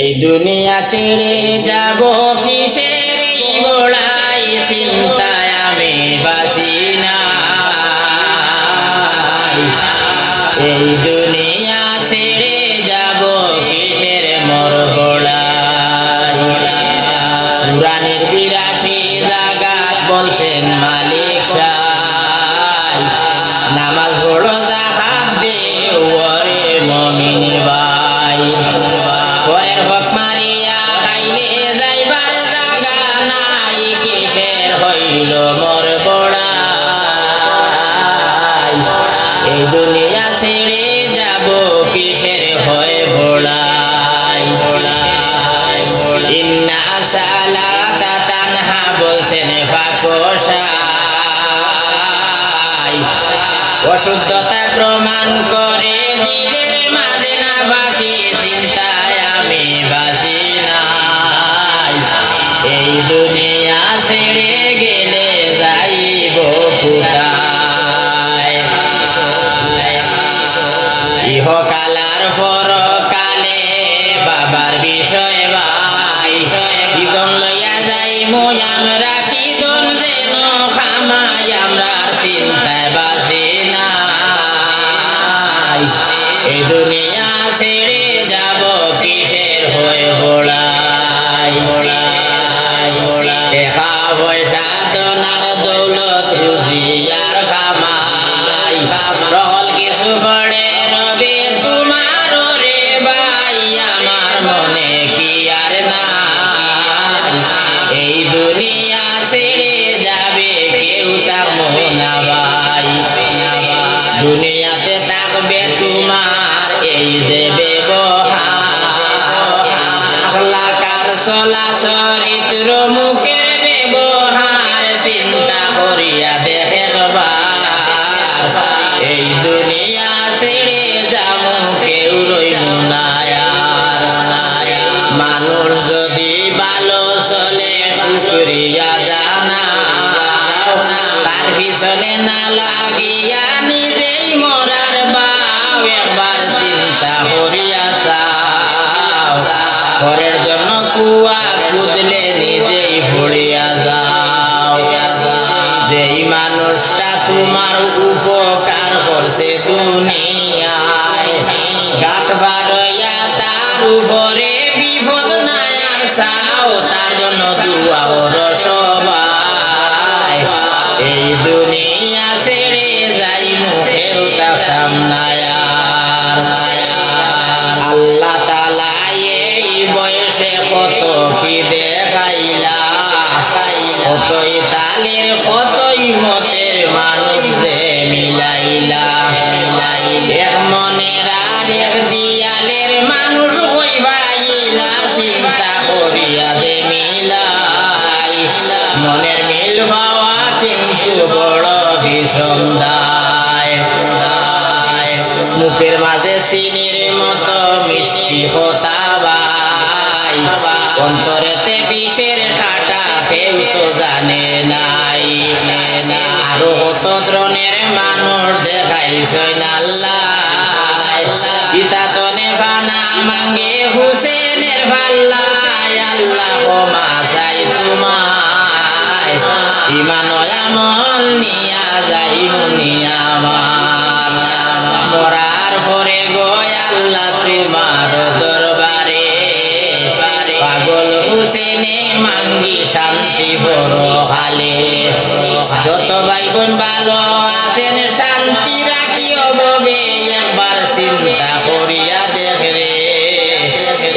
এই দুনিয়া ছেড়ে যাব কিসের বড়াই চিন্তায় আমি বাসি না। এই দুনিয়া ছেড়ে যাব কিসের মর বড়াই? বিরাশি জাগাত বলছেন মালিক নামাজ পড়ো জাহাত দে ওরে মমিন ভাই। হইল মোর বড়াই। এই দুনিয়া ছেড়ে যাব কিসের হয় ভোলাই ভোলাই ইন্না সালাতা তানহা বলছেন ফাকোশাই অশুদ্ধতা প্রমাণ করে দিলের মাঝে ফুটায় ইহকালার পরকালে বাবার বিষয় ভাই। কিদন লইয়া যাই মই আমরা কিদন যেন খামাই, আমরা চিন্তায় বাসি নাই। এই দুনিয়া ছেড়ে যাব কিসের হয়ে ভোলাই শেখা পয়সা রে ভাই, আমার মনে কি আর নাই? এই দুনিয়া ছেড়ে যাবে কেউ তামো না ভাই। দুনিয়াতে ব্যবহার চলা চরিত্র মুখের ব্যবহার চিন্তা করিয়া দেখে এই দুনিয়া ছেড়ে যাব কেউ রইল মানুষ যদি ভালো চলে শুক্রিয়া জানা তার পিছনে না লাগিয়া নিজেই মরার বাও। একবার চিন্তা করিয়া ঘরের জন্য কুয়া কুদলে নিজেই ভরিয়া যাও। যেই মানুষটা তোমার উপকার করছে দুনিয়ায় গাট বারয়া তার উপরে কতই তালের চিন্তা করিয়া দে মিলাই। মনের মিল পাওয়া কিন্তু বড় ভীষণ মুখের মাঝে চিনির মতো মিষ্টি হতা ভাই অন্তরেতে বিষের খাটা কেউ তো জানে নাই। আরও কত ধরনের মানুষ দেখাইছই আল্লাহ। পিতা তনে ফানা মাঙ্গে হুসেনের ভাল্লাই আল্লাহ কমা চাই তোমায়। ইমান আমল নিয়া যত ভালো আছেন, শান্তি রাখিও ববে, একবার চিন্তা করিয়া দেখ রে।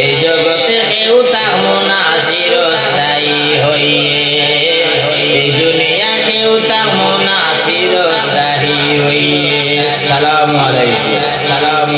এই জগতে কেউ তাহমো না চিরস্থায়ী হইয়ে। এই দুনিয়া কেউ তাহমো না চিরস্থায়ী হইয়ে। সালাম আলাইকুম। সালাম